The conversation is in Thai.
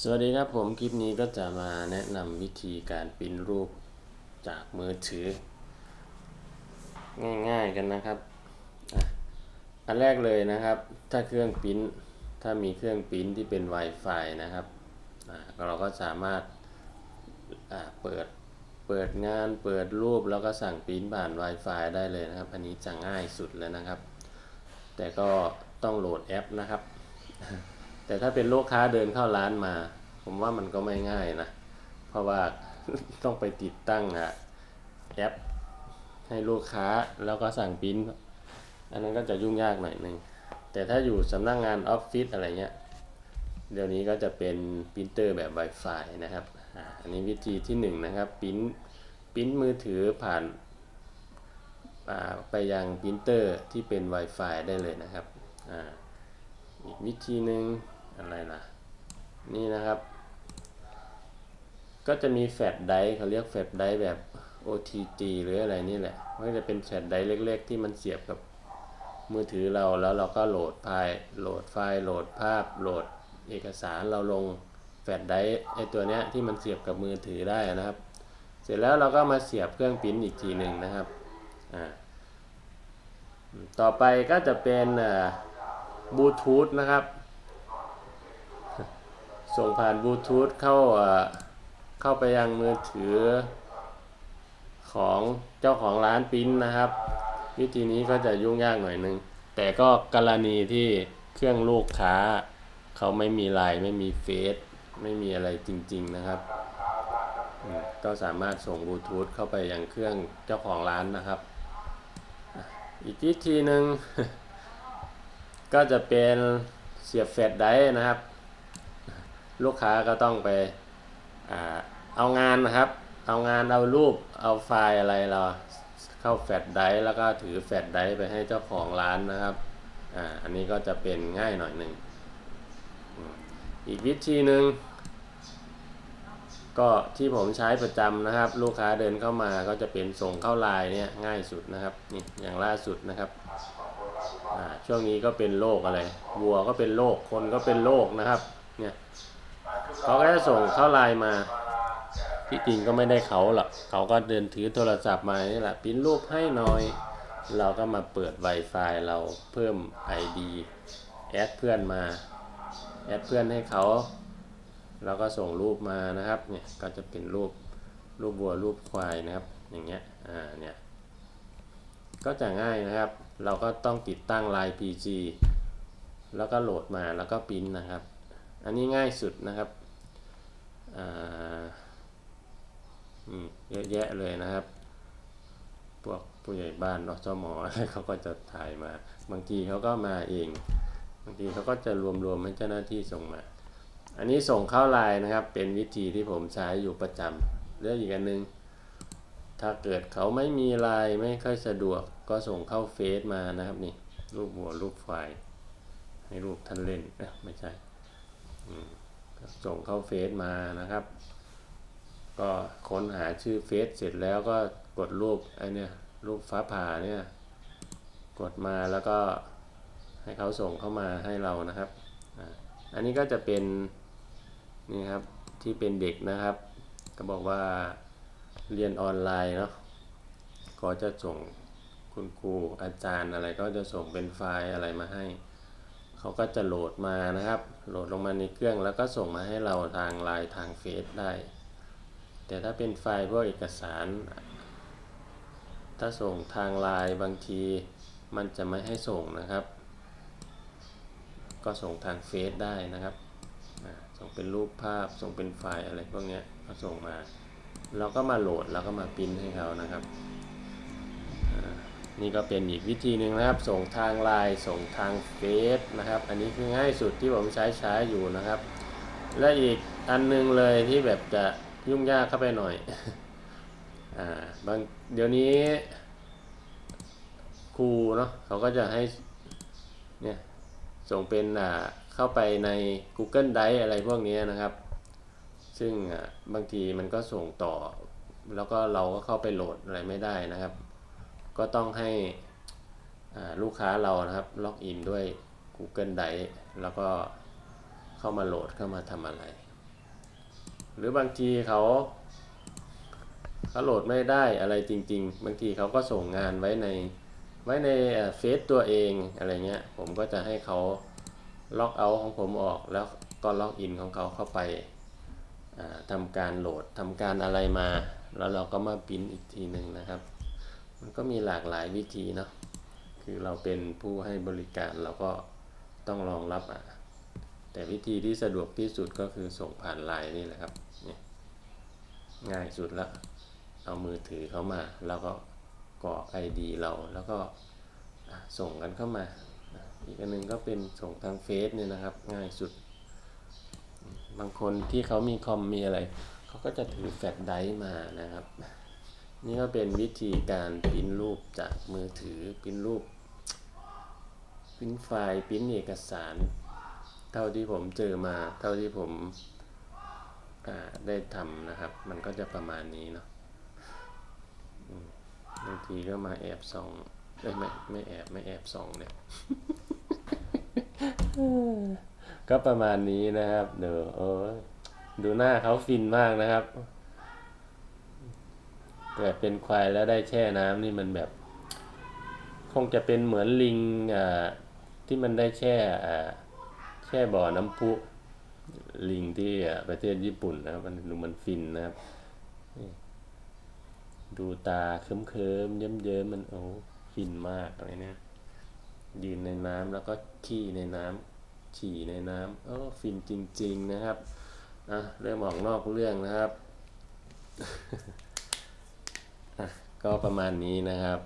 สวัสดีครับผมคลิปนี้ก็จะมาแนะนำวิธีการปริ้นรูปจากมือถือ ง่ายๆกันนะครับ อันแรกเลยนะครับ ถ้าเครื่องปริ้นถ้ามีเครื่องปริ้นที่เป็น Wi-Fi นะครับเราก็สามารถเปิดเปิดงานเปิดรูปแล้วก็สั่งปริ้นผ่าน Wi-Fi ได้เลยนะครับ อันนี้จะง่ายสุดเลยนะครับ แต่ก็ต้องโหลดแอปนะครับ แต่ถ้าเป็นลูกค้าเดินเข้าร้านมา ผมว่ามันก็ไม่ง่ายนะ เพราะว่าต้องไปติดตั้งอะแอป ให้ลูกค้าแล้วก็สั่งปริ้นอันนั้นก็จะยุ่งยากหน่อยหนึ่งแต่ถ้าอยู่สำนักงงานออฟฟิศอะไรเงี้ยเดี๋ยวนี้ก็จะเป็นปรินเตอร์แบบ Wi-Fi นะครับอันนี้วิธีที่หนึ่งนะครับปริ้นปริ้นมือถือผ่านาไปยังปรินเตอร์ที่เป็น Wi-Fi ได้เลยนะครับอ่าอีกวิธีหนึ่ง อะไรล่ะ นี่นะครับ ก็จะมีแฟลชไดร์เขาเรียกแฟลชไดร์แบบ OTG หรืออะไรนี่แหละมันก็จะเป็นแฟลชไดร์เล็ก ๆ ที่มันเสียบกับมือถือเราแล้วเราก็โหลดไฟล์โหลดไฟล์โหลดภาพโหลดเอกสารเราลงแฟลชไดร์ไอตัวเนี้ยที่มันเสียบกับมือถือได้นะครับ เสร็จแล้วเราก็มาเสียบเครื่องปริ้นอีกทีหนึ่งนะครับอ่าต่อไปก็จะเป็นบลูทูธนะครับ ส่งผ่านบลูทูธเข้าเข้าไปยังมือถือของเจ้าของร้านปิ้นนะครับ วิธีนี้ก็จะยุ่งยากหน่อยนึง แต่ก็กรณีที่เครื่องลูกค้า เขาไม่มีไลน์ไม่มีเฟซไม่มีอะไรจริง ๆนะครับ ก็สามารถส่งบลูทูธเข้าไปยังเครื่องเจ้าของร้านนะครับ อีกวิธีหนึ่งก็จะเป็นเสียบแฟลชไดร์นะครับ ลูกค้าก็ต้องไปอเอางานนะครับ เอางานเอารูปเอาไฟล์อะไรเราเข้าแฟลชไดร์แล้วก็ถือแฟลชไดร์ไปให้เจ้าของร้านนะครับอ่าอันนี้ก็จะเป็นง่ายหน่อยหนึ่งอีกวิธีหนึ่งก็ที่ผมใช้ประจำนะครับ ลูกค้าเดินเข้ามาก็จะเป็นส่งเข้าไลน์เนี่ยง่ายสุดนะครับนี่อย่างล่าสุดนะครับช่วงนี้ก็เป็นโรคอะไรวัวก็เป็นโรคคนก็เป็นโรคนะครับเนี่ย เขาก็จะส่งเข้าไลน์มาที่จริงก็ไม่ได้เขาหรอกเขาก็เดินถือโทรศัพท์มานี่แหละปริ้นรูปให้หน่อย เราก็มาเปิด Wi-Fi เราเพิ่ม ID แอดเพื่อนมาแอดเพื่อนให้เขาเราก็ส่งรูปมานะครับเนี่ยก็จะเป็นรูปรูปวัวรูปควายนะครับ อย่างเงี้ยอ่าเนี่ยก็จะง่ายนะครับ เราก็ต้องติดตั้ง Line PG แล้วก็โหลดมาแล้วก็ปริ้นนะครับ อันนี้ง่ายสุดนะครับ อ่เยอะแยะเลยนะครับ พวกผู้ใหญ่บ้านอสมอเขาก็จะถ่ายมา บางทีเขาก็มาเอง บางทีเขาก็จะรวมๆให้เจ้าหน้าที่ส่งมา อันนี้ส่งเข้าไลน์นะครับ เป็นวิธีที่ผมใช้อยู่ประจำเรื่องอีกอันหนึง ถ้าเกิดเขาไม่มีไลน์ไม่ค่อยสะดวก ก็ส่งเข้าเฟซมานะครับนี่รูปหัวรูปไฟล์ให้รูปท่านเล่นเอ๊ะไม่ใช่ อืม ส่งเข้าเฟซมานะครับ ก็ค้นหาชื่อเฟซเสร็จแล้วก็กดรูปไอเนี่ยรูปฟ้าผ่าเนี่ย กดมาแล้วก็ให้เขาส่งเข้ามาให้เรานะครับ อันนี้ก็จะเป็นนี่ครับที่เป็นเด็กนะครับ ก็บอกว่าเรียนออนไลน์เนาะก็จะส่งคุณครูอาจารย์อะไรก็จะส่งเป็นไฟล์อะไรมาให้ เขาก็จะโหลดมานะครับ โหลดลงมาในเครื่องแล้วก็ส่งมาให้เราทางไลน์ทางเฟซได้ แต่ถ้าเป็นไฟล์พวกเอกสาร ถ้าส่งทางไลน์บางทีมันจะไม่ให้ส่งนะครับ ก็ส่งทางเฟซได้นะครับ ส่งเป็นรูปภาพ ส่งเป็นไฟล์อะไรพวกนี้ก็ส่งมา เราก็มาโหลดแล้วก็มาปริ้นให้เขานะครับ นี่ก็เป็นอีกวิธีหนึ่งนะครับ ส่งทางไลน์ส่งทางเฟซนะครับ อันนี้คือง่ายสุดที่ผมใช้ใช้อยู่นะครับ และอีกอันหนึงเลยที่แบบจะยุ่งยากเข้าไปหน่อยอ่าบางเดี๋ยวนี้ครูเนาะเขาก็จะให้เนี่ยส่งเป็นอ่าเข้าไปใน Google Drive อะไรพวกนี้นะครับ ซึ่งอะบางทีมันก็ส่งต่อ แล้วก็เราก็เข้าไปโหลดอะไรไม่ได้นะครับ ก็ต้องให้ลูกค้าเรานะครับล็อกอินด้วย Google Drive แล้วก็เข้ามาโหลดเข้ามาทำอะไร หรือบางทีเขาเขาโหลดไม่ได้อะไรจริง ๆ บางทีเขาก็ส่งงานไว้ในไว้ในเฟซตัวเองอะไรเงี้ยผมก็จะให้เขาล็อกเอาของผมออกแล้วก็ล็อกอินของเขาเข้าไปทำการโหลดทำการอะไรมา แล้วเราก็มาปริ้นอีกทีหนึ่งนะครับ มันก็มีหลากหลายวิธีเนาะคือเราเป็นผู้ให้บริการเราก็ต้องรองรับอะแต่วิธีที่สะดวกที่สุดก็คือส่งผ่านไลน์นี่แหละครับนี่ง่ายสุดละเอามือถือเข้ามา แล้วก็กรอก ID เราแล้วก็ส่งกันเข้ามา อีกอันหนึงก็เป็นส่งทางเฟซเนี่ยนะครับ ง่ายสุด บางคนที่เขามีคอมมีอะไร เขาก็จะถือแฟลชไดร์มานะครับ นี่ก็เป็นวิธีการปริ้นรูปจากมือถือปริ้นรูปปริ้นไฟล์ปริ้นเอกสาร เท่าที่ผมเจอมา เท่าที่ผมอ่าได้ทำนะครับ มันก็จะประมาณนี้เนาะอืมบางทีก็มาแอบส่องเอ้ยไม่ไม่แอบไม่แอบส่องเนี่ยก็ประมาณนี้นะครับ เดี๋ยวโอ้ยดูหน้าเขาฟินมากนะครับ แต่เป็นควายแล้วได้แช่น้ำนี่มันแบบ คงจะเป็นเหมือนลิงอ่าที่มันได้แช่อ่าแช่บ่อน้ำพุลิงที่ประเทศญี่ปุ่นนะครับมันดูมันฟินนะครับ ดูตาเคิมเคิมเยิ้มเยิ้มมันโอ้ฟินมากอะไรเนี่ยยืนในน้ำแล้วก็ขี้ในน้ำฉี่ในน้ำโอ้ฟินจริง ๆนะครับอะเริ่มออกนอกเรื่องนะครับ ก็ประมาณนี้นะครับ